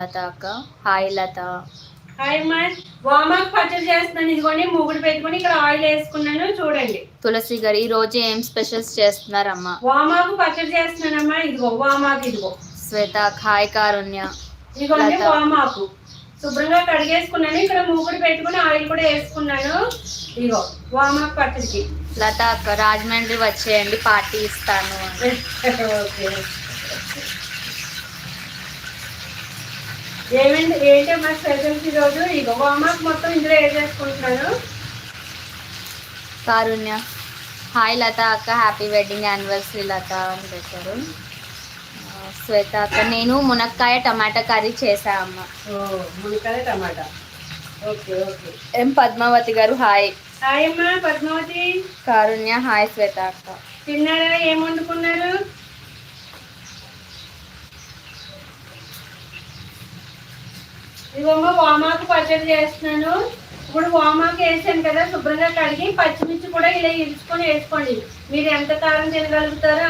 లత అక్క hi Latha. Hi అమ్మా. వామాకు పచ్చడి చేస్తున్నాను. ఇదిగోండి మూగుడు పెట్టుకొని ఇక్కడ ఆయిల్ వేసుకున్నాను. చూడండి. తులసి గారు ఈ రోజు ఏం స్పెషల్స్ చేస్తున్నారమ్మా? వామాకు పచ్చడి చేస్తున్నానమ్మా. ఇదిగో వామాకు ఇదిగో. శ్వేత హాయ్ కారుణ్య. ఇదిగోండి లత. వామాకు శుభ్రంగా కడిగేసుకున్నాను. ఇక్కడ మూగుడు పెట్టుకుని ఆయిల్ కూడా వేసుకున్నాను. ఇదిగో వామాకు పచ్చడికి. లత అక్క రాజమండ్రి వచ్చేయండి పార్టీ ఇస్తాను అని. ఓకే. ఏమండి ఏంటమ్మా స్పెషల్స్ ఈరోజు. ఇగో వామాకు మొత్తం ఇందులో వేసేసుకుంటున్నాను కారుణ్య. హాయ్ లత అక్క హ్యాపీ వెడ్డింగ్ యానివర్సరీ లత అని పెట్టారు. శ్వేత అక్క నేను మునక్కాయ టమాటా కర్రీ చేసా అమ్మ. ఓ మునక్కాయ టమాటా. Okay okay. ఎం పద్మావతి గారు హాయ్. హాయ్ అమ్మా పద్మావతి. కారుణ్య హాయ్ శ్వేత అక్క. తిన్నారా? ఏం వండుకున్నారు? ఇదిగోమ్మ వామాకు పచ్చడి చేస్తున్నాను. ఇప్పుడు వామాకు వేసాను కదా శుభ్రంగా కడిగి పచ్చిమిర్చి కూడా ఇలా ఇరుచుకొని వేసుకోండి. మీరు ఎంత కారం తినగలుగుతారో